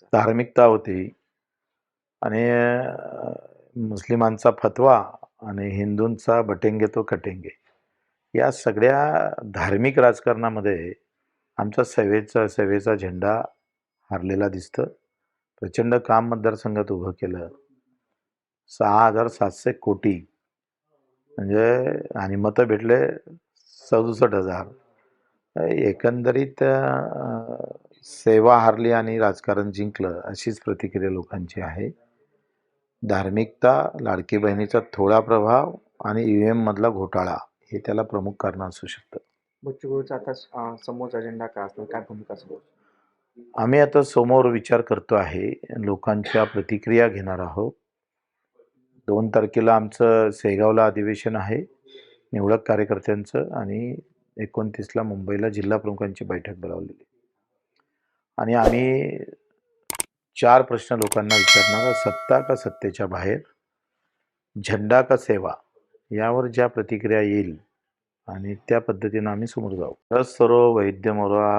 धार्मिकता होती. आणि मुस्लिमांचा फतवा आणि हिंदूंचा बटेंगे तो कटेंगे. या सगळ्या धार्मिक राजकारणामध्ये आमचा सेवेचा सेवेचा झेंडा हारलेला दिसतं. प्रचंड काम मतदारसंघात उभं केलं. सहा हजार सातशे कोटी. म्हणजे आणि मतं भेटले सदुसष्ट हजार. एकंदरीत अ, सेवा हारली आणि राजकारण जिंकलं अशीच प्रतिक्रिया लोकांची आहे. धार्मिकता लाडकी बहिणीचा थोडा प्रभाव आणि ई एम मधला घोटाळा हे त्याला प्रमुख कारण असू शकतं. आता अं, समोरचा अजेंडा काय असणार काय भूमिका आम्ही आता समोर विचार करतो आहे लोकांच्या प्रतिक्रिया घेणार आहोत. दोन तारखेला आमचं सेगावला अधिवेशन आहे निवडक कार्यकर्त्यांचं आणि एकोणतीसला मुंबईला जिल्हा प्रमुखांची बैठक बोलावलेली. आणि आम्ही चार प्रश्न लोकांना विचारणार सत्ता का सत्तेच्या बाहेर? झेंडा का सेवा? यावर ज्या प्रतिक्रिया येईल आणि त्या पद्धतीनं आम्ही समोर जाऊ. रस सर्व वैद्य मोरा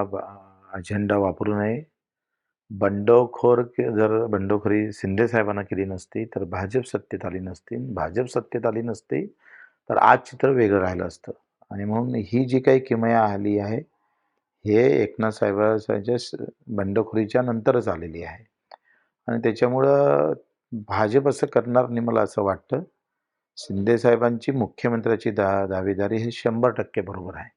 अजेंडा वापरू नये. बंडखोर के- जर बंडखोरी शिंदे साहेबांना केली नसती तर भाजप सत्तेत आली नसती. भाजप सत्तेत आली नसती तर आज चित्र वेगळं राहिलं असतं. आणि म्हणून ही जी काही किमया आली आहे हे एकनाथ साहेबांच्या बंडखोरीच्या नंतरच आलेली आहे. आणि त्याच्यामुळं भाजप असं करणार नाही मला असं वाटतं. शिंदे साहेबांची मुख्यमंत्र्याची दा दावेदारी हे शंभर टक्के बरोबर आहे.